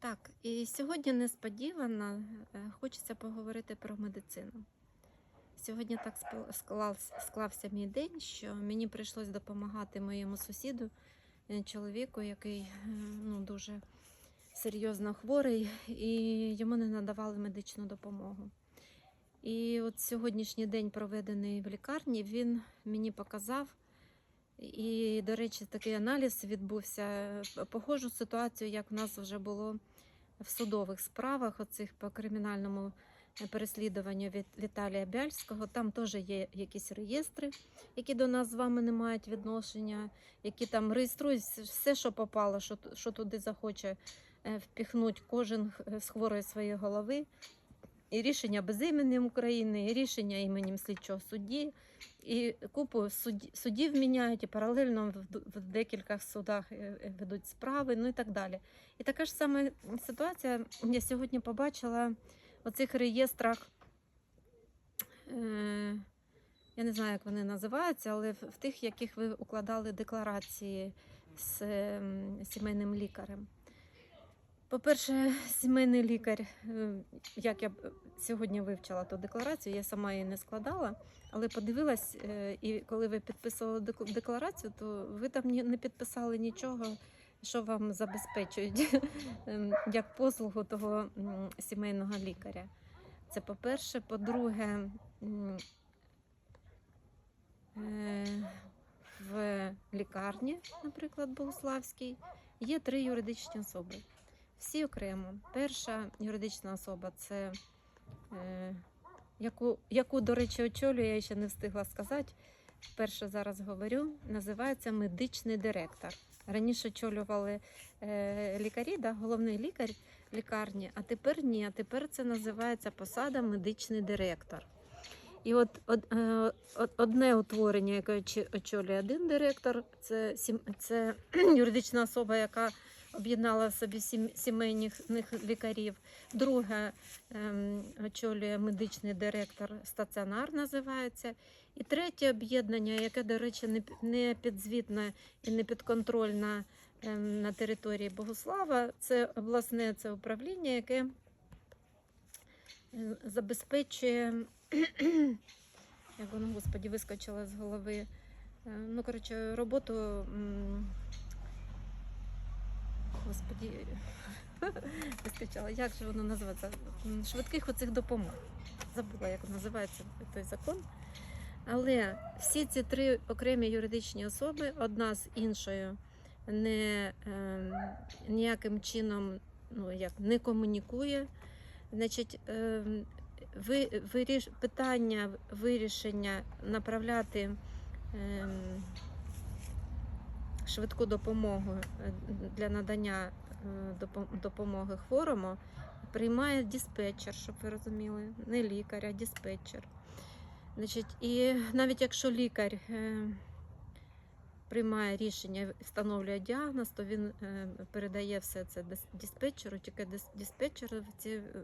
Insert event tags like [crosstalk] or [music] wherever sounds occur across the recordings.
Так, і сьогодні несподівано е, хочеться поговорити про медицину. Сьогодні так склався, мій день, що мені прийшлось допомагати моєму сусіду, е, чоловіку, який е, ну, дуже серйозно хворий, і йому не надавали медичну допомогу. І от сьогоднішній день, проведений в лікарні, він мені показав. І, до речі, такий аналіз відбувся. е, Похожу ситуацію, як в нас вже було в судових справах, оцих по кримінальному е, переслідуванню від Віталія Бяльського. Там теж є якісь реєстри, які до нас з вами не мають відношення, які там реєструють все, що попало, що, що туди захоче е, впіхнуть кожен з хворої своєї голови. І рішення безіменням України, і рішення іменем слідчого судді, і купу судді, суддів міняють, і паралельно в, д- в декількох судах е, е, ведуть справи, ну і так далі. І така ж сама ситуація я сьогодні побачила в цих реєстрах. Е, я не знаю, як вони називаються, але в, тих, яких ви укладали декларації з сімейним лікарем. По-перше, сімейний лікар, е, як я сьогодні вивчила ту декларацію, я сама її не складала, але подивилась, е, і коли ви підписували декларацію, то ви там не підписали нічого, що вам забезпечують [laughs] ем, як послугу того сімейного лікаря. Це по-перше. По-друге, е, в лікарні, наприклад, Богославській, є три юридичні особи. Всі окремо. Перша юридична особа це е, яку, яку, до речі, очолює, я ще не встигла сказати. Вперше зараз говорю, називається медичний директор. Раніше очолювали е, лікарі, да, головний лікар лікарні, а тепер ні. А тепер це називається посада медичний директор. І от, од, е, од- одне утворення, яке очолює один директор, це, це [clears throat] юридична особа, яка об'єднала собі сімейних лікарів. Друге ем, очолює медичний директор стаціонар, називається. І третє об'єднання, яке, до речі, не, підзвітне і не підконтрольне ем, на території Богослава, це обласне це управління, яке е, забезпечує, як воно, господі, вискочило з голови. Е, Ну, коротше, роботу. Господі, [laughs] вискочила, як же воно називається? Швидких оцих допомог. Забула, як називається той закон. Але всі ці три окремі юридичні особи, одна з іншою, не, ем, ніяким чином ну, як, не комунікує. Значить, ем, ви, виріш, питання вирішення направляти ем, швидку допомогу е, для надання е, допомоги хворому приймає диспетчер, щоб ви розуміли, не лікар, а диспетчер. Значить, і навіть якщо лікар е, приймає рішення, встановлює діагноз, то він передає все це диспетчеру, тільки дис- диспетчер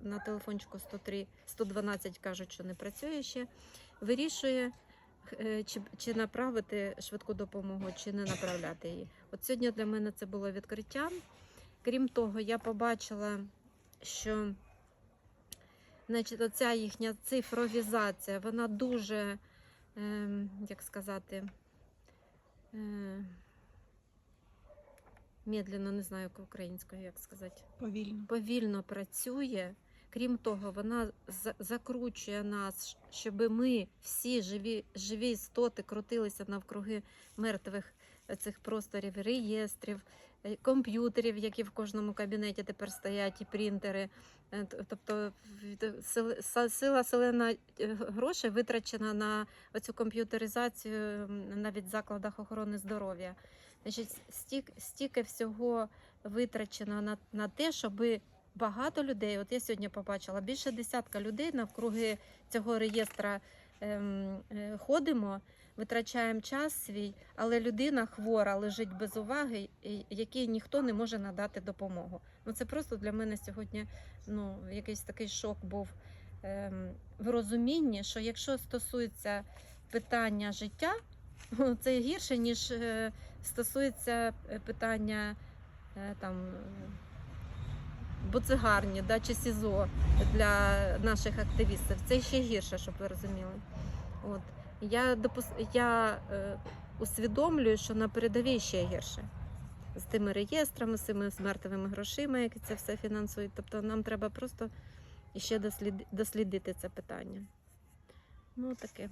на телефончику 103, 112 кажуть, що не працює ще, вирішує, чи, чи направити швидку допомогу, чи не направляти її. От сьогодні для мене це було відкриттям. Крім того, я побачила, що значить, оця їхня цифровізація, вона дуже, ем, як сказати, е, медленно, не знаю українською, як сказати Повільно. повільно працює. Крім того, вона закручує нас, щоб ми всі живі, живі істоти крутилися навкруги мертвих цих просторів, реєстрів, е, комп'ютерів, які в кожному кабінеті тепер стоять, і принтери. Е, Тобто сила селена е, грошей витрачена на оцю комп'ютеризацію навіть в закладах охорони здоров'я. Значить, стільки всього витрачено на, на те, щоби багато людей. От я сьогодні побачила більше десятка людей навкруги цього реєстра ем, е, ходимо, витрачаємо час свій, але людина хвора лежить без уваги, і- якій ніхто не може надати допомогу. Ну це просто для мене сьогодні ну, якийсь такий шок був ем, в розумінні, що якщо стосується питання життя, [laughs] це гірше, ніж е, стосується питання е, там. Буцегарні да, чи СІЗО для наших активістів. Це ще гірше, щоб ви розуміли. От. Я, допус... я е, усвідомлюю, що на передовій ще гірше. З тими реєстрами, з цими з мертвими грошима, які це все фінансують. Тобто нам треба просто ще дослід... дослідити це питання. Ну, таке.